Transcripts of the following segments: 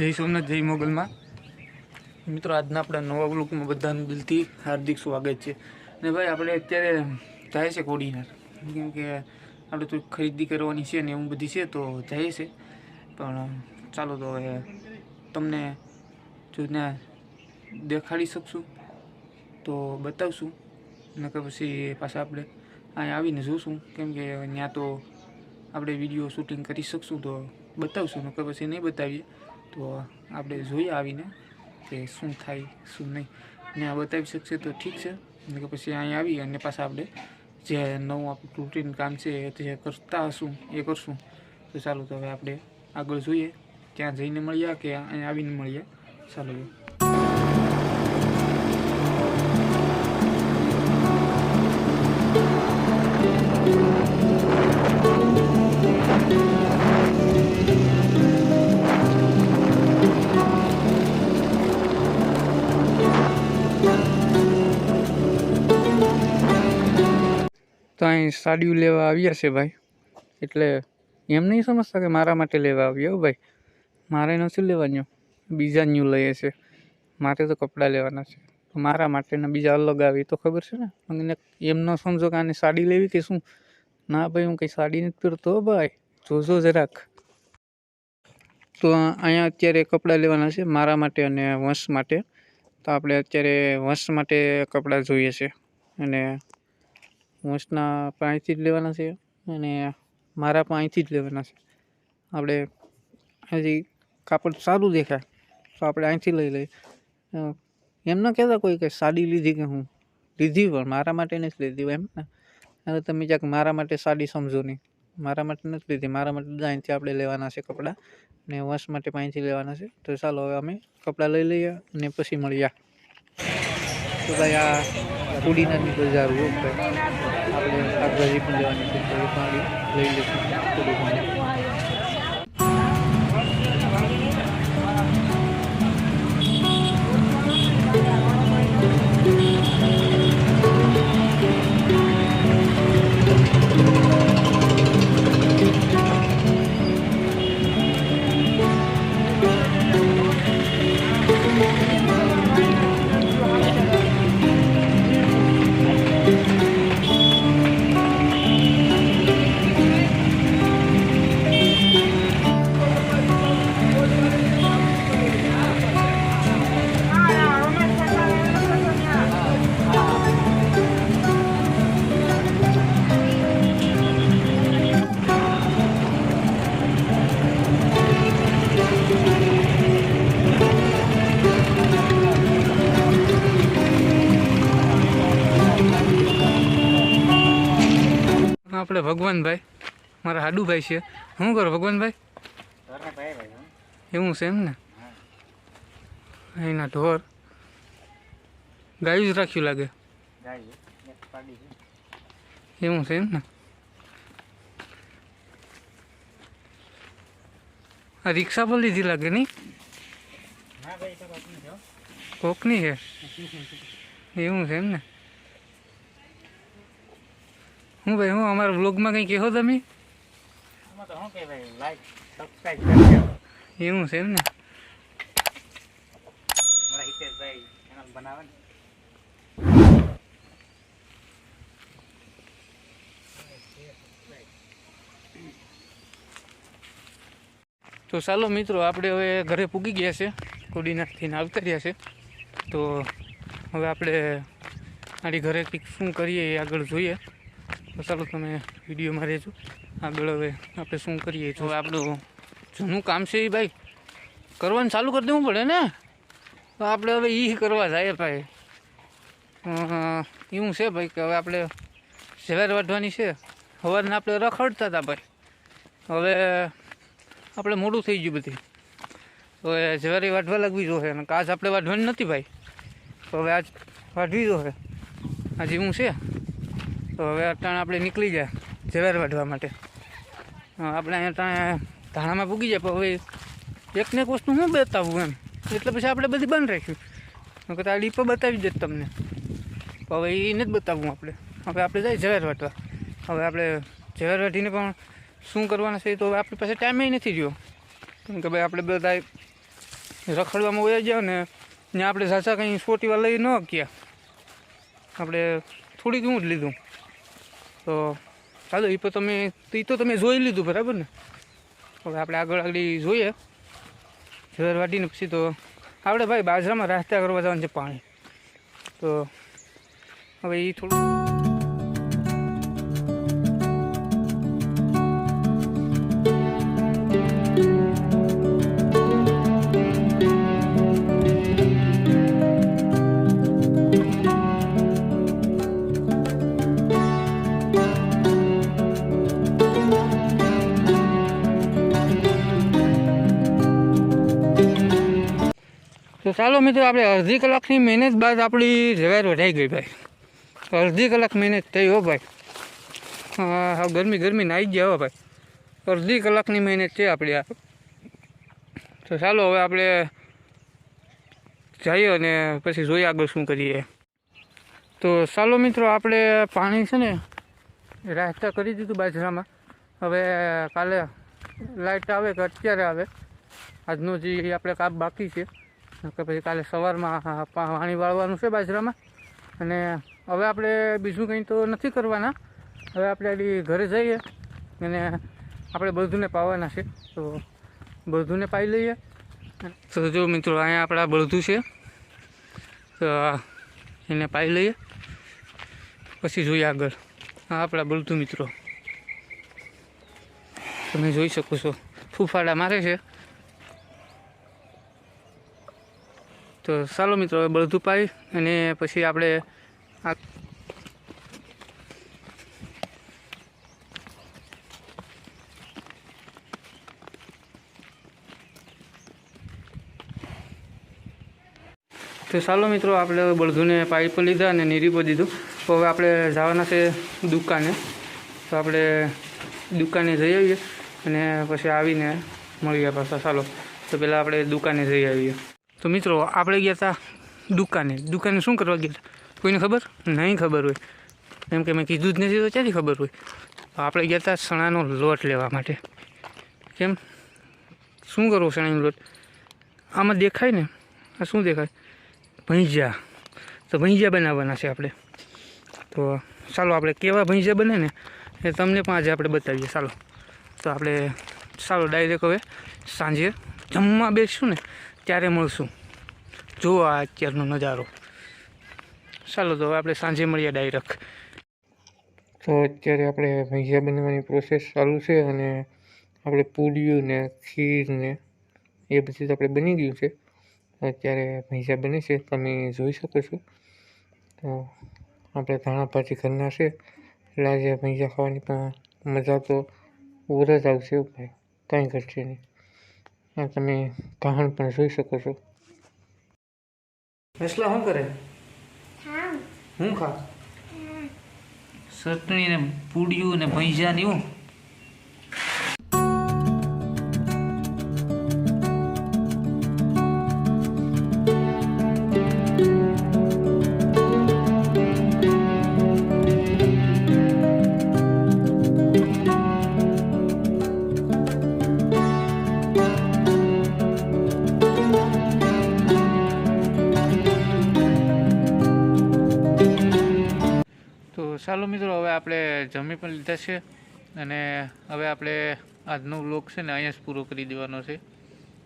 જય સોમનાથ, જય મોગલમાં. મિત્રો, આજના આપણા નવા બ્લોકમાં બધાનું દિલથી હાર્દિક સ્વાગત છે. ને ભાઈ, આપણે અત્યારે જાય છે કોડીનાર. કેમ કે આપણે તો ખરીદી કરવાની છે ને એવું બધી છે, તો જાય છે. પણ ચાલો તો હવે તમને જો ત્યાં દેખાડી શકશું, તો બતાવશું. નકર પછી પાછા આપણે અહીંયા આવીને જોશું. કેમ કે ત્યાં તો આપણે વીડિયો શૂટિંગ કરી શકશું, તો બતાવશું. નકર પછી નહીં બતાવીએ. તો આપણે જોઈએ આવીને કે શું થાય, શું નહીં. ને આ બતાવી શકશે તો ઠીક છે. કે પછી અહીંયા આવી અને પાછા આપણે જે નવું આપણું રૂટીન કામ છે જે કરતા હશું, એ કરશું. તો ચાલો તો હવે આપણે આગળ જોઈએ. ત્યાં જઈને મળ્યા કે અહીંયા આવીને મળ્યા ચાલો તો લેવા આવ્યા છે ભાઈ. એટલે એમ નહીં સમજતા કે મારા માટે લેવા આવ્યા ભાઈ. મારે નથી લેવાનું. બીજા ન્યૂ લઈએ છે. મારે તો કપડાં લેવાના છે. મારા માટેના બીજા અલગ આવી તો ખબર છે ને? મને એમ ન સમજો કે આને સાડી લેવી કે શું? ના ભાઈ, હું કંઈ સાડી નથી પહેરતો ભાઈ. જોજો જરાક. તો અહીંયા અત્યારે કપડાં લેવાના છે મારા માટે અને વંશ માટે. તો આપણે અત્યારે વંશ માટે કપડાં જોઈએ છે. અને વંશના પણ અહીંથી જ લેવાના છે અને મારા પણ અહીંથી જ લેવાના છે. આપણે હજી કાપડ સારું દેખાય, તો આપણે અહીંથી લઈ લઈએ. એમ ન કહેતા કોઈ કે સાડી લીધી કે હું લીધી પણ મારા માટે નથી લીધી એમ ને. હવે તમે ક્યાંક મારા માટે સાડી સમજો નહીં. મારા માટે નથી લીધી, મારા માટે અહીંથી આપણે લેવાના છે કપડાં ને વંશ માટે અહીંથી લેવાના છે. તો ચાલો હવે અમે કપડાં લઈ લઈએ અને પછી મળીએ. તો ભાઈ આ કુડીનાની બજાર હોય આપણે શાકભાજી પણ લેવાની છે તો લઈ લઈશું. આપણે ભગવાનભાઈ. મારા હાડુભાઈ છે. શું કરો ભગવાનભાઈ? એવું છે એમ ને? અહીંના ઢોર. ગાયું જ રાખ્યું લાગે. એવું છે એમ ને? આ રિક્ષા પર લીધી લાગે નહીં? કોકની છે? એવું છે એમ ને? હું ભાઈ હું અમારા વ્લોગમાં કંઈ કહો તમે? એવું છે એમ ને. તો ચાલો મિત્રો આપણે હવે ઘરે પૂગી ગયા છે. કોડીનાથથીને આવતા રહ્યા છે. તો હવે આપણે મારી ઘરે કંઈક શું કરીએ એ આગળ જોઈએ. તો ચાલો તમે વિડીયોમાં રહેજો. આગળ હવે આપણે શું કરીએ? જો આપણું જૂનું કામ છે એ ભાઈ. કરવાનું ચાલુ કરી દેવું પડે ને? તો આપણે હવે એ કરવા જાય ભાઈ. એવું છે ભાઈ કે હવે આપણે ઝેર વાઢવાની છે. સવારના આપણે રખડતા હતા ભાઈ. હવે આપણે મોડું થઈ ગયું બધી. હવે ઝેરી વાઢવા લાગવી જોઈએ. અને કાચ આપણે વાઢવાની નથી ભાઈ. તો હવે આજ વાઢવી જોઈએ. આજે હું છે. તો હવે અટાણે આપણે નીકળી જાય, ઝવેર વાઢવા માટે. આપણે અટાણે ધાણામાં પૂગી જાય, પણ હવે એકને એક વસ્તુ હું બતાવું એમ. એટલે પછી આપણે બધી બંધ રાખ્યું તો આ ડીપો બતાવી દે તમને. હવે એ નથી બતાવવું આપણે. હવે આપણે જાય ઝવેર વાટવા હવે આપણે ઝવેર વાટીને પણ શું કરવાના છે તો હવે આપણી પાસે ટાઈમે નથી રહ્યો. કેમ કે ભાઈ આપણે બધા રખડવામાં વયા ગયા ને ત્યાં આપણે સાચા કંઈ સોટીવા લઈ ન ગયા. આપણે થોડીક હું જ લીધું. તો ચાલો એ તો તમે એ તો તમે જોઈ લીધું બરાબર ને? હવે આપણે આગળ આગળ જોઈએ. ઝેર વાટીને પછી તો આપણે ભાઈ, બાજરામાં રાસ્તા કરવા જવાનું છે પાણી. તો હવે એ થોડું ચાલો મિત્રો, આપણે અડધી કલાકની મહેનત બાદ આપણી ઝવેર વધાઈ ગઈ ભાઈ. અડધી કલાક મહેનત થઈ હો ભાઈ. હા ગરમી ગરમી નાઈ ગયા હો ભાઈ. અડધી કલાકની મહેનત છે આપણી આ. તો ચાલો હવે આપણે જઈએ અને પછી જોઈએ આગળ શું કરીએ. તો ચાલો મિત્રો, આપણે પાણી છે ને રાસ્તા કરી દીધું બાજરામાં. હવે કાલે લાઇટ આવે કે અત્યારે આવે. આજનો જે આપણે કાપ બાકી છે. કે પછી કાલે સવારમાં પાણી વાળવાનું છે બાજરામાં. અને હવે આપણે બીજું કંઈ તો નથી કરવાના. હવે આપણે આડી ઘરે જઈએ અને આપણે બળદુને પાવાના છે. તો બળદુને પાઈ લઈએ. તો જો મિત્રો, અહીંયા આપણા બળદું છે. તો એને પાઈ લઈએ. પછી જોઈએ આગળ. આ આપણા બળદું મિત્રો. તમે જોઈ શકો છો. ફૂફાડા મારે છે. તો ચાલો મિત્રો બધું પાઈ અને પછી આપણે આ તો ચાલો મિત્રો, આપણે બળધુને પાઇપ લીધા અને નીરી પર દીધું. તો હવે આપણે જવાના છે દુકાને. તો આપણે દુકાને જઈ આવીએ અને પછી આવીને મળીએ પાછા. ચાલો, તો પહેલાં આપણે દુકાને જઈ આવીએ. તો મિત્રો, આપણે ગયા હતા દુકાને. દુકાને શું કરવા ગયા હતા કોઈને ખબર? નહીં ખબર હોય. એમ કે મેં કીધું જ નથી તો ક્યાંથી ખબર હોય? તો આપણે ગયા હતા સણાનો લોટ લેવા માટે. કેમ? શું કરવો સણાનો લોટ? આમાં દેખાય ને? આ શું દેખાય? ભૈંજા તો ભૈંજા બનાવવાના છે આપણે. તો ચાલો આપણે કેવા ભૈંજા બને ને એ તમને પણ આજે આપણે બતાવીએ. ચાલો. તો આપણે ચાલો ડાયરેક્ટ હવે સાંજે જમવા બેસશું ને. ત્યારે મળશું. જુઓ આ અત્યારનો નજારો. ચાલો તો આપણે સાંજે મળીએ ડાયરેક્ટ તો અત્યારે આપણે ભજીયા બનાવવાની પ્રોસેસ ચાલુ છે અને આપણે પૂડિયું ને ખીર ને એ બધું તો આપણે બની ગયું છે. અત્યારે ભજીયા બને છે, તમે જોઈ શકો છો. તો આપણે ધાણા ભાજી ઘરના છે. એટલે આજે ભજીયા ખાવાની પણ મજા તો ઓર જ આવશે કાંઈ ઘટશે નહીં. આ તમે કહાણ પણ જોઈ શકો છો. વેસલા શું કરે? હું ખા? ચટણી ને પૂડિયું ને ભૈંજા ને એવું? ચાલો મિત્રો, હવે આપણે જમી પણ લીધા છે અને હવે આપણે આજનો વ્લોગ છે ને અહીંયા જ પૂરો કરી દેવાનો છે.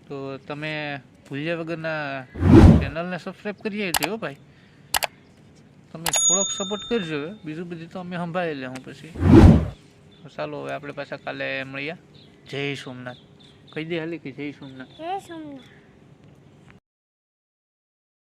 તો તમે ભૂલ્યા વગરના ચેનલને સબસ્ક્રાઈબ કરી આવી હો ભાઈ. તમે થોડોક સપોર્ટ કરજો બીજું બધું તો અમે સંભાળી લે પછી. ચાલો હવે આપણે પાછા કાલે મળીએ. જય સોમનાથ. કહી દે હાલી કે જય સોમનાથ. જય સોમનાથ.